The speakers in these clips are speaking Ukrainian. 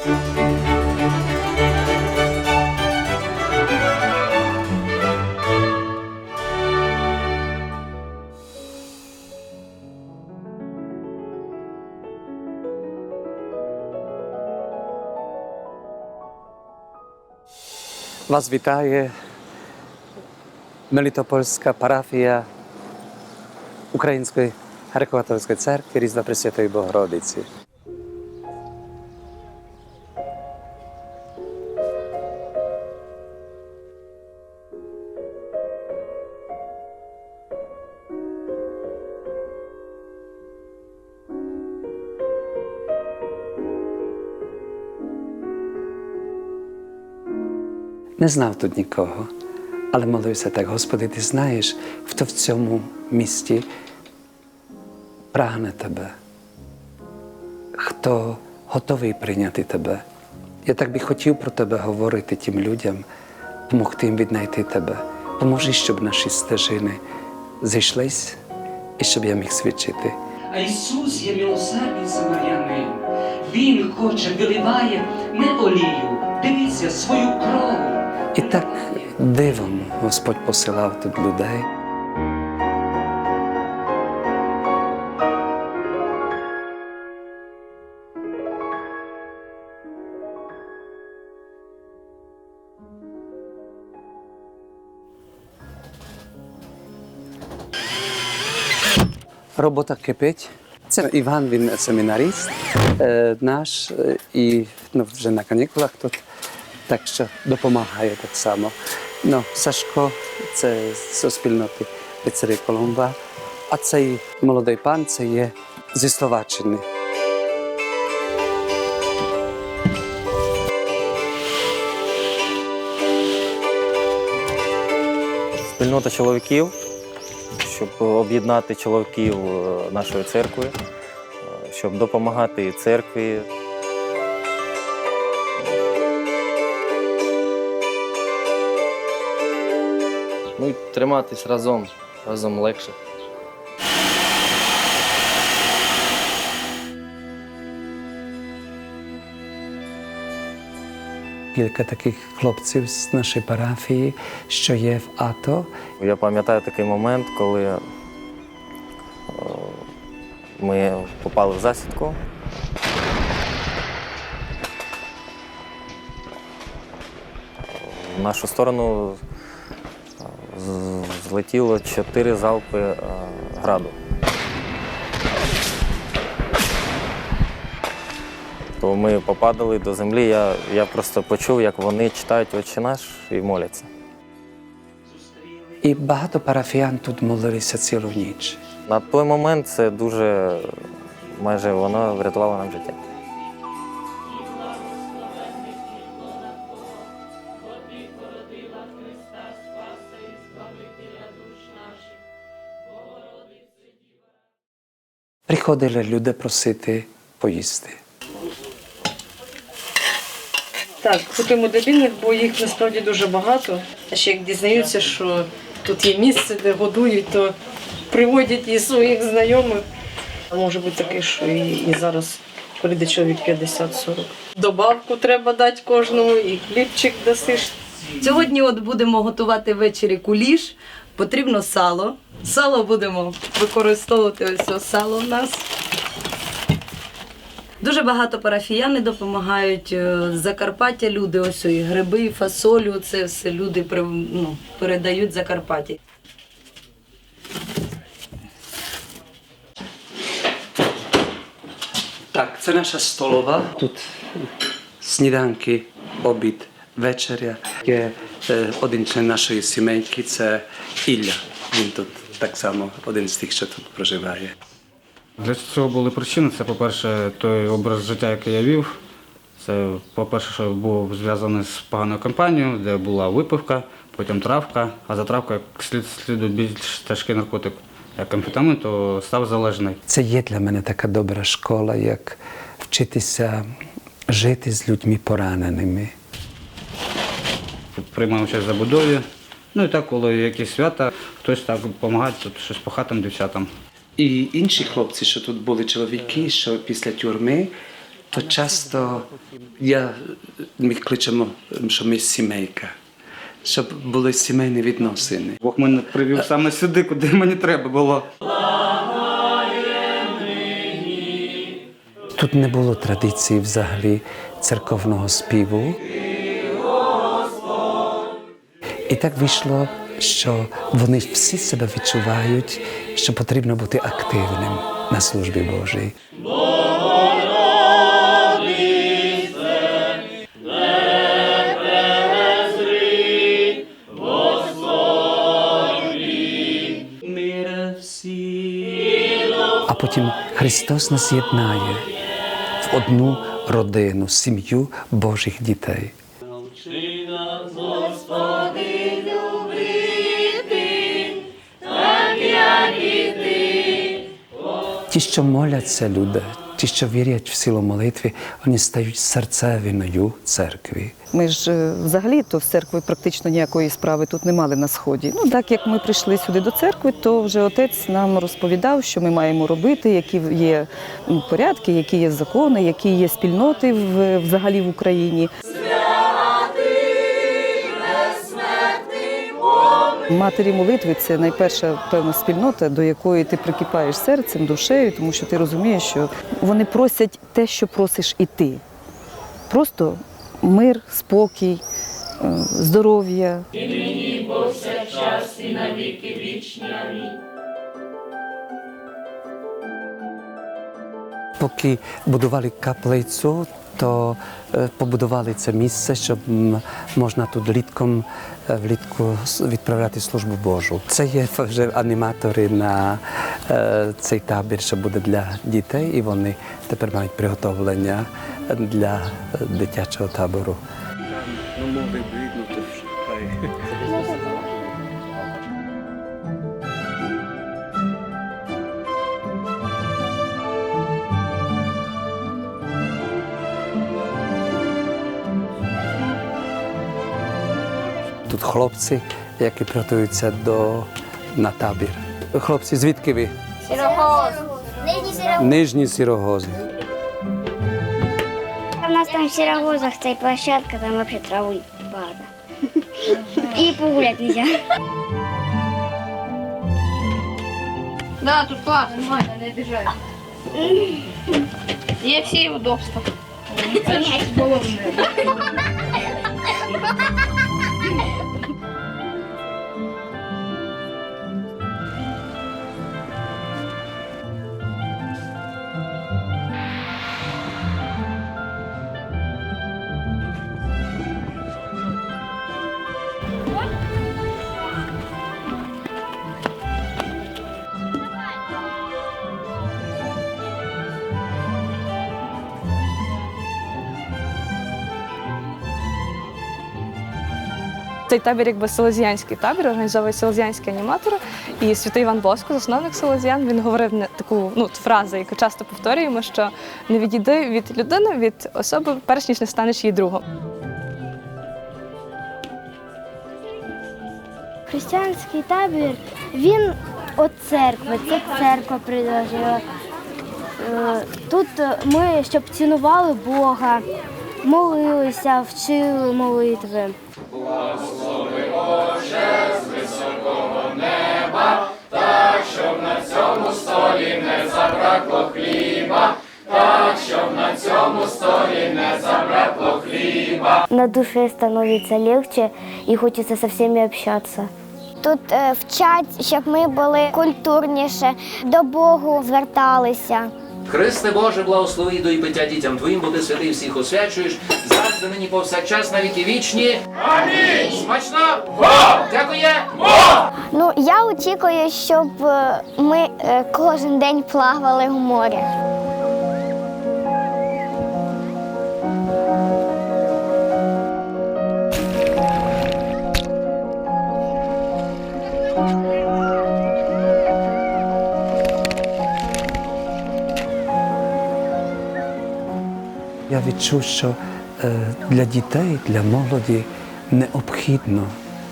Вас вітає Мелітопольська парафія Української греко-католицької церкви Різдва Пресвятої Богородиці. Не знав тут нікого, але молився так, Господи, ти знаєш, хто в цьому місті прагне тебе, хто готовий прийняти тебе. Я так би хотів про тебе говорити тим людям, допомогти їм віднайти тебе. Поможи, щоб наші стежини зійшлись і щоб я міг свідчити. А Ісус є милосердний самарянин. Він хоче, виливає не олію, дивіться свою кров. І так дивом Господь посилав тут людей. Робота кипить. Це Іван, він семінаріст е, наш е, і ну, вже на канікулах тут, так що допомагає так само. Ну, Сашко це з спільноти пиццерії Колумба, а цей молодий пан це є зі Словаччини. спільнота чоловіків, щоб об'єднати чоловіків е, нашої церкви, е, щоб допомагати церкві. Ну і триматись разом, разом легше. Кілька таких хлопців з нашої парафії, що є в АТО. Я пам'ятаю такий момент, коли е, ми попали в засідку. В нашу сторону злетіло чотири залпи е, граду. То ми попадали до землі. Я, я просто почув, як вони читають «Отче наш» і моляться. І багато парафіян тут молилися цілу ніч. На той момент це дуже майже воно врятувало нам життя. Приходили люди просити поїсти. Так, купимо дебільних, бо їх насправді дуже багато. А ще як дізнаються, що тут є місце, де годують, то приводять і своїх знайомих. А може бути таке, що і, і зараз прийде чоловік 50-40. Добавку треба дати кожному, і хлібчик дасиш. Сьогодні от будемо готувати ввечері куліш. Потрібно сало. Сало будемо використовувати ось це сало в нас. Дуже багато парафіяни допомагають. е, З Закарпаття люди, ось і гриби, і фасолю, це все люди ну, передають Закарпатті. Так, це наша столова. Тут сніданки, обід, вечеря. Є е, один член нашої сімейки, це Ілля. Він тут так само один з тих, що тут проживає. Для цього були причини. Це, по-перше, той образ життя, який я вів. Це, по-перше, що був зв'язаний з поганою компанією, де була випивка, потім травка, а за травкою як слід слідує більш тяжкий наркотик, як амфетамин, то став залежний. Це є для мене така добра школа, як вчитися жити з людьми пораненими. Приймав участь в забудові. Ну і так, коли якісь свята, хтось так допомагає, тут щось по хатам, дівчатам. І інші хлопці, що тут були чоловіки, що після тюрми то часто я, ми кличемо, що ми сімейка, щоб були сімейні відносини. Бог мене привів саме сюди, куди мені треба було. Тут не було традиції взагалі церковного співу. І так вийшло, що вони всі себе відчувають, що потрібно бути активним на службі Божій. А потім Христос нас єднає в одну родину, сім'ю Божих дітей. Ті, що моляться люди, ті, що вірять в силу молитви, вони стають серцевиною церкви. Ми ж е, взагалі то в церкві практично ніякої справи тут не мали на сході. Ну так як ми прийшли сюди до церкви, то вже отець нам розповідав, що ми маємо робити, які є порядки, які є закони, які є спільноти в, взагалі в Україні. Матері молитви це найперша певна спільнота, до якої ти прикипаєш серцем, душею, тому що ти розумієш, що вони просять те, що просиш і ти. Просто мир, спокій, е, здоров'я. Поки будували каплицю, то е, побудували це місце, щоб можна тут літком е, влітку відправляти службу Божу. Це є вже аніматори на е, цей табір, що буде для дітей, і вони тепер мають приготовлення для дитячого табору. Хлопці, які приготуються до на табір. Хлопці, звідки ви? Нижній Сирогоз. Нижні сірогози. У нас там в Сирогозах цей площадка, там вообще травы багато. И погулять нельзя. Да, тут класно, нормально, не обіжай. Є всі удобства. Це ж головне. Цей табір якби селезіянський табір, організовує селезіянські аніматори. І святий Іван Боско, засновник селезіян, він говорив таку ну, фразу, яку часто повторюємо, що не відійди від людини, від особи, перш ніж не станеш її другом. Християнський табір, він від церкви, це церква предложила. Е, Тут ми, щоб цінували Бога, молилися, вчили молитви. На цьому столі не забракло хліба, так, щоб на цьому столі не забракло хліба. На душе становиться легче і хочеться з всіма общатися. Тут е, вчать, щоб ми були культурніше, до Богу зверталися. Христе Боже, благослови до і пиття дітям Твоїм, бо ти святий всіх освячуєш, завжди нині повсякчас на віки вічні. Амінь! Смачно! Дякує! Ну я очікую, щоб е, ми е, кожен день плавали в морі. Я відчув, що для дітей, для молоді необхідно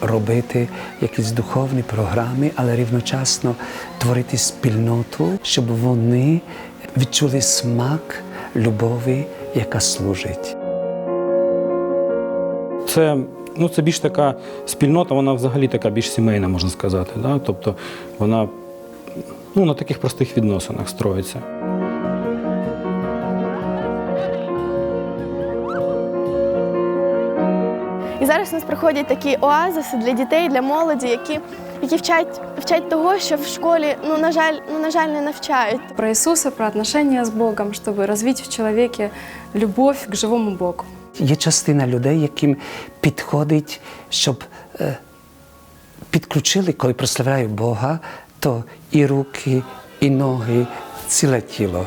робити якісь духовні програми, але рівночасно творити спільноту, щоб вони відчули смак любові яка служить. Це, ну, це більш така спільнота, вона взагалі така більш сімейна, можна сказати. Да? Тобто вона ну, на таких простих відносинах строїться. Зараз у нас проходять такі оазиси для дітей, для молоді, які, які вчать, вчать того, що в школі, ну, на жаль, ну, на жаль, не навчають. Про Ісуса, про отношения с Богом, чтобы развить в человеке любовь к живому Богу. Є частина людей, яким підходить, щоб е, підключили, коли прославляють Бога, то і руки, і ноги, ціле тіло.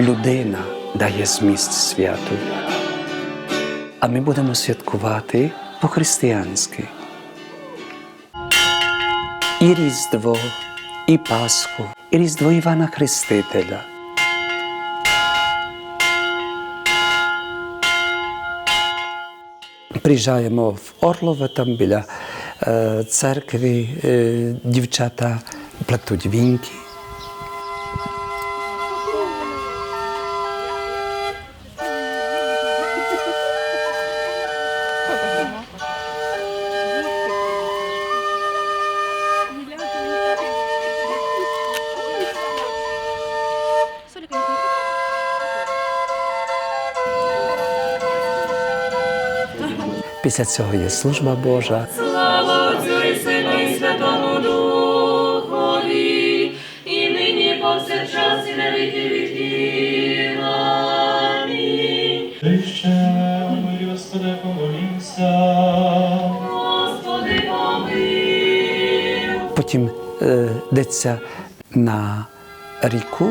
Людина дає зміст святу. А ми будемо святкувати по-християнськи. І Різдво, і Пасху, і Різдво Івана Хрестителя. Приїжджаємо в Орлове, там біля е, церкви е, дівчата плетуть вінки. Після цього є служба Божа. Слава Отцю і Сину і Святому Духові, і нині повсякчас і на віки віків. Амінь. Господи, помилуй. Потім е, йдеться на ріку.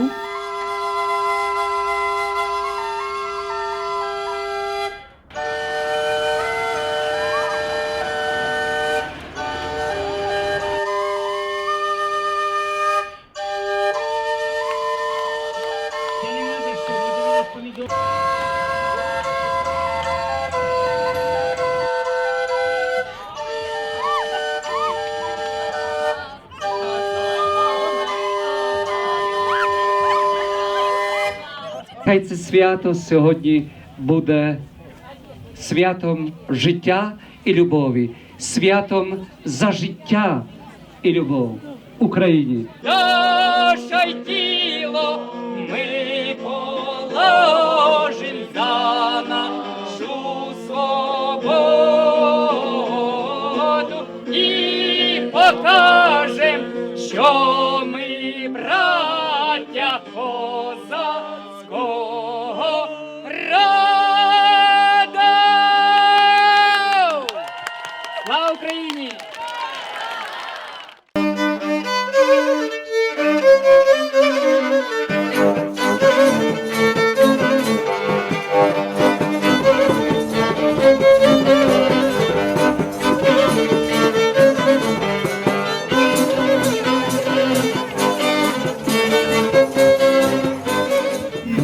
Хай це свято сьогодні буде святом життя і любові, святом за життя і любов Україні. Наше тіло ми положим за нашу свободу і покажем, що ми браття козацького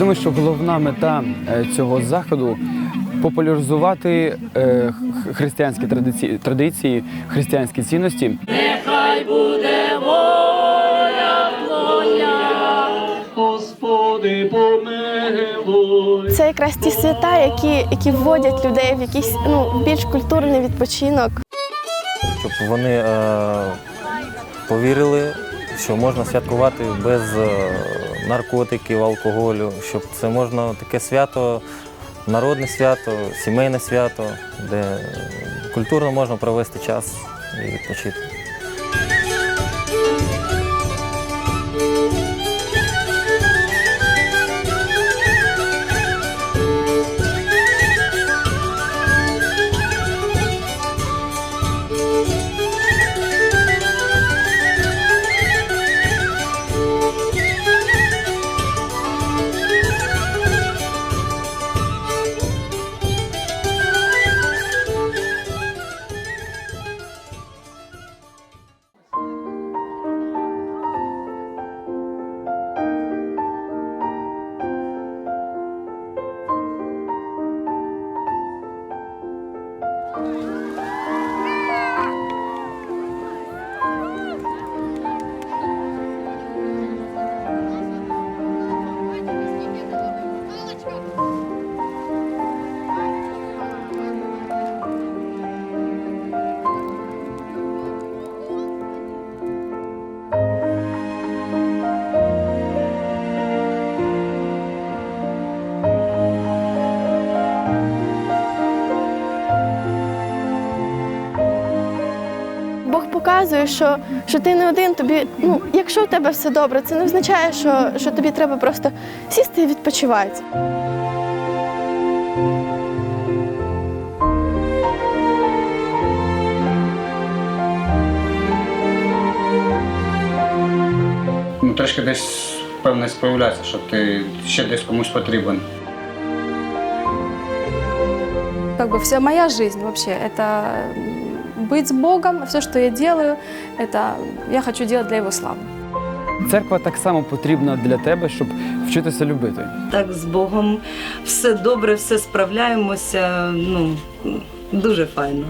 думаю, що головна мета е, цього заходу популяризувати е, християнські традиції, традиції, християнські цінності. Нехай буде воля Твоя. Господи, помилуй. Це якраз ті свята, які, які вводять людей в якийсь ну, більш культурний відпочинок. щоб вони е, повірили, що можна святкувати без е, наркотиків, алкоголю, щоб це можна таке свято, народне свято, сімейне свято, де культурно можна провести час і відпочити. Показує, що, що ти не один, тобі, ну, якщо в тебе все добре, це не означає, що, що тобі треба просто сісти і відпочивати. Ну, трошки десь певність появляється, що ти ще десь комусь потрібен. Как бы вся моя жизнь вообще это быть с Богом, все, что я делаю, это я хочу делать для Его славы. Церква так само потрібна для тебе, щоб вчитися любити. Так з Богом все добре, все справляємося. Ну дуже файно.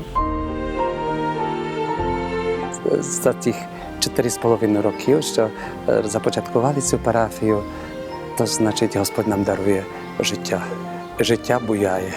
За тих 4,5 років, що е, започаткували цю парафію, то значить Господь нам дарує життя. Життя буяє.